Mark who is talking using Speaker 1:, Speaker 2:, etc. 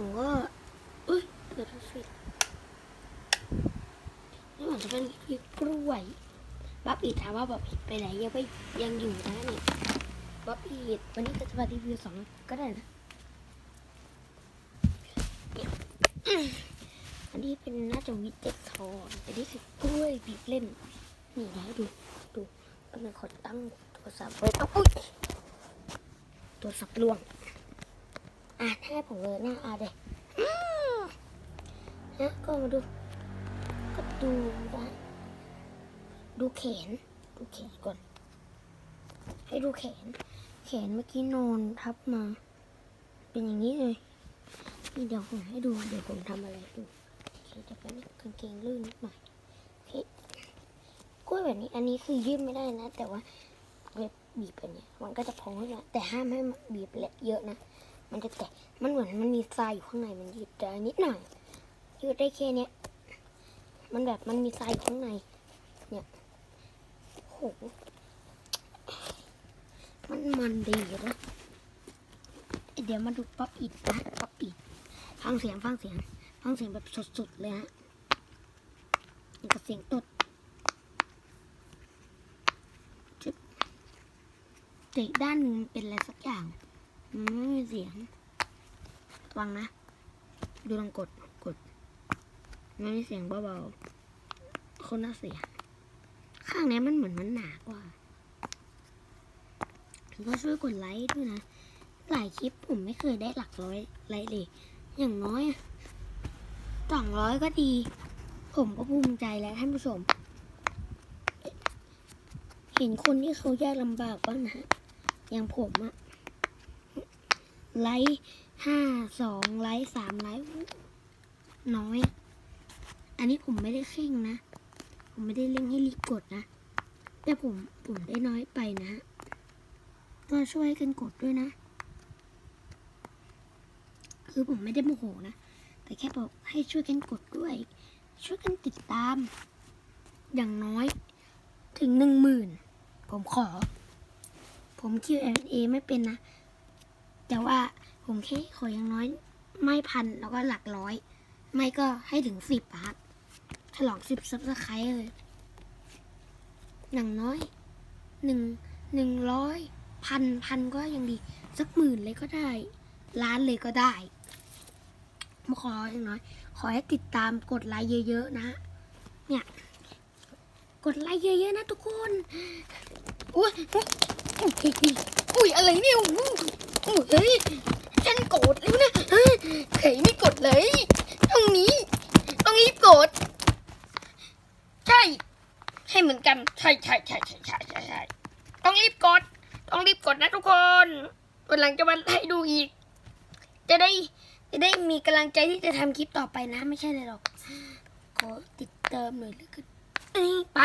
Speaker 1: ผมก็อุ้ยเปิดฟิตนี่เหมือนจะเป็นคลิปกล้วยบ๊อบอีดถามว่าบ๊อบอีดไปไหนยังไม่ยังอยู่นะเนี่ยบ๊อบอีดวันนี้ก็จะมารีวิวสองก็ได้นะอันนี้เป็นน่าจะวิเจ็ตทอนอันนี้คือกล้วยบีบเล่นนี่นะดูดูกำลังขอตั้งโทรศัพท์ไว้เอ้าอุ๊ยโทรศัพท์ล่วง อะให้ผมเลยหน้าอาเด็กนะก็มาดู ก็ดูนะดูแขน ดูแขนก่อน ให้ดูแขน แขนเมื่อกี้นอนทับมา เป็นอย่างนี้เลยนี่เดี๋ยวผมให้ดู เดี๋ยวผมทำอะไรดูโอเคเดี๋ยวแป๊บนึงกางเกงลื่นนิดหน่อยโอเคกล้วยแบบนี้ อันนี้คือยืดไม่ได้นะ แต่ว่าเว็บบีบอันนี้มันก็จะพองขึ้นมาแต่ห้ามให้บีบละเยอะนะ มันจะแตก มันเหมือนมันมีทรายอยู่ข้างในมันยืดได้นิดหน่อยยืดได้แค่เนี้ย มันแบบมันมีทรายอยู่ข้างใน เนี่ยโหมันมันดีนะเดี๋ยวมาดูป๊อปอิดนะป๊อปอิดฟังเสียงฟังเสียงฟังเสียงแบบสดๆเลยฮะนี่กับเสียงตดจึ๊บแต่อีกด้านหนึงมันเป็นอะไรสักอย่าง มันไม่มีเสียงฟังนะ ดูลองกดกดมันมีเสียงเบาๆคนละเสียง ข้างนี้มันเหมือนมันหนากว่าก็ช่วยกดไลค์ด้วยนะ หลายคลิปผมไม่เคยได้หลักร้อยไลค์เลย อย่างน้อยสองร้อยก็ดี ผมก็ภูมิใจแล้วท่านผู้ชม เห็นคนที่เขายากลำบากบ้างนะฮะอย่างผมอะ ไลค์ห้าสองไลค์สามไลค์น้อย อันนี้ผมไม่ได้เข่งนะ ผมไม่ได้เร่งให้รีกดนะ แต่ผมผมได้น้อยไปนะ ก็ช่วยกันกดด้วยนะ คือผมไม่ได้โมโหนะ แต่แค่บอกให้ช่วยกันกดด้วย ช่วยกันติดตาม อย่างน้อยถึงหนึ่งหมื่นผมขอ ผม Q&A ไม่เป็นนะ แต่ว่าผมแค่ขออย่างน้อย ไม่พันแล้วก็หลักร้อย ไม่ก็ให้ถึงสิบครับฉลองสิบซับสไครต์เลยอย่างน้อยหนึ่งหนึ่งร้อยพันพันก็ยังดี สักหมื่นเลยก็ได้ล้านเลยก็ได้มาขออย่างน้อย ขอให้ติดตามกดไลค์เยอะ ๆ นะเนี่ย กดไลค์เยอะ ๆ นะทุกคนอุ้ยอุ้ยอะไรเนี่ย เฮ้ยฉันกดแล้วนะเฮ้ยใครไม่กดเลย ตรงนี้ ต้องรีบกด ใช่ ใช่เหมือนกัน ใช่ใช่ใช่ใช่ใช่ใช่ใช่ต้องรีบกด ต้องรีบกดนะทุกคนวันหลังจะมาให้ดูอีก จะได้จะได้มีกำลังใจที่จะทำคลิปต่อไปนะ ไม่ใช่เลยหรอกขอติดเติมหน่อยแล้วกันเอ้ยไป